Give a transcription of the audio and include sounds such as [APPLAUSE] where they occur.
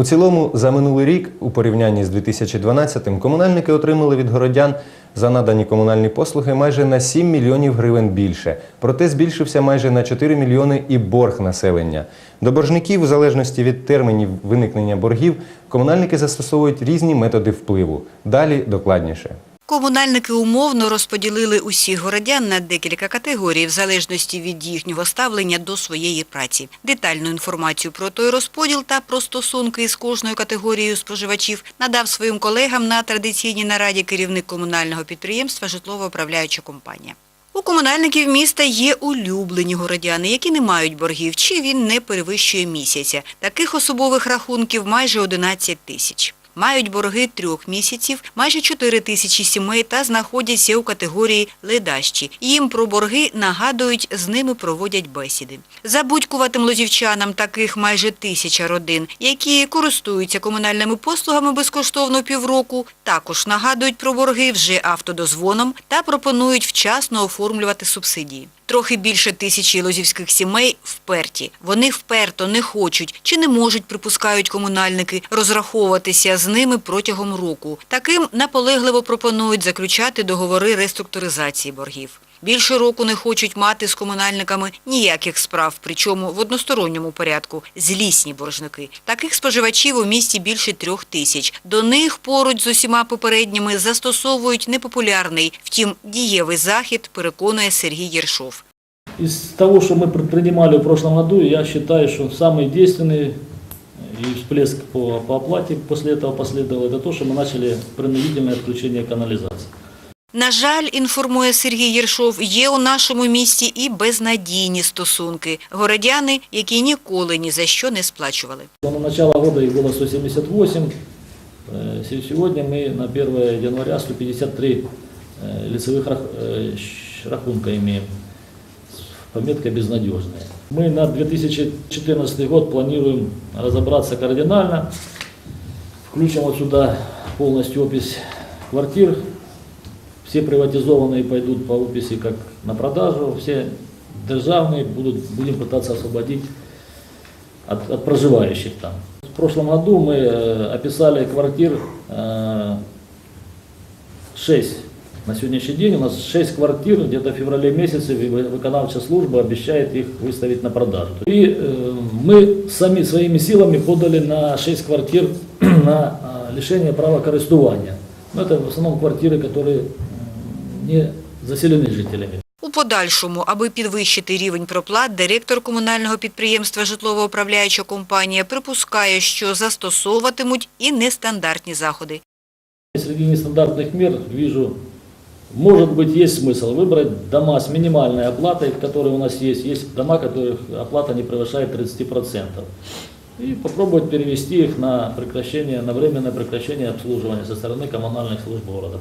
У цілому, за минулий рік, у порівнянні з 2012-м, комунальники отримали від городян за надані комунальні послуги майже на 7 мільйонів гривень більше. Проте збільшився майже на 4 мільйони і борг населення. До боржників, в залежності від термінів виникнення боргів, комунальники застосовують різні методи впливу. Далі докладніше. Комунальники умовно розподілили усіх городян на декілька категорій в залежності від їхнього ставлення до своєї праці. Детальну інформацію про той розподіл та про стосунки із кожною категорією споживачів надав своїм колегам на традиційній нараді керівник комунального підприємства «Житлово-управляюча компанія». У комунальників міста є улюблені городяни, які не мають боргів, чи він не перевищує місяця. Таких особових рахунків майже 11 тисяч. Мають борги трьох місяців, майже 4 тисячі сімей та знаходяться у категорії ледащі. Їм про борги нагадують, з ними проводять бесіди. Забудькуватим лозівчанам таких майже тисяча родин, які користуються комунальними послугами безкоштовно півроку, також нагадують про борги вже автодозвоном та пропонують вчасно оформлювати субсидії. Трохи більше тисячі лозівських сімей вперті. Вони вперто не хочуть чи не можуть, припускають комунальники, розраховуватися з ними протягом року. Таким наполегливо пропонують заключати договори реструктуризації боргів. Більше року не хочуть мати з комунальниками ніяких справ, причому в односторонньому порядку. Злісні боржники. Таких споживачів у місті більше трьох тисяч. До них поруч з усіма попередніми застосовують непопулярний, втім дієвий захід, переконує Сергій Єршов Из того, что мы предпринимали в прошлом году, я считаю, что самый действенный и всплеск по, по оплате после этого последовал, это то, что мы начали принудительное отключение канализации. На жаль, інформує Сергій Єршов, є у нашому місті і безнадійні стосунки. Городяни, які ніколи ні за що не сплачували. На начало года их было 178, э, се- сегодня мы на 1 января 153 э, лицевых рах- э, щ- рахунка имеем С пометкой «безнадежные». Мы на 2014 год планируем разобраться кардинально, включим вот сюда полностью опись квартир, все приватизованные пойдут по описи как на продажу, все державные будут, будем пытаться освободить от, от проживающих там. В прошлом году мы э, описали квартир э, 6. На сегодняшний день у нас 6 квартир, где-то в феврале месяце вы- выконавчая служба обещает их выставить на продажу. И э, мы сами своими силами подали на 6 квартир [CLEARS THROAT] на э, лишение права користування. Но это в основном квартиры, которые м, не заселены жителями. У подальшому, аби підвищити рівень проплат, директор комунального підприємства «Житлово-управляюча компанія» припускає, що застосовуватимуть і нестандартні заходи. Среди нестандартных мер вижу, может быть, есть смысл выбрать дома с минимальной оплатой, которые у нас есть. Есть дома, которых оплата не превышает 30%. И попробовать перевести их на прекращение, на временное прекращение обслуживания со стороны коммунальных служб города.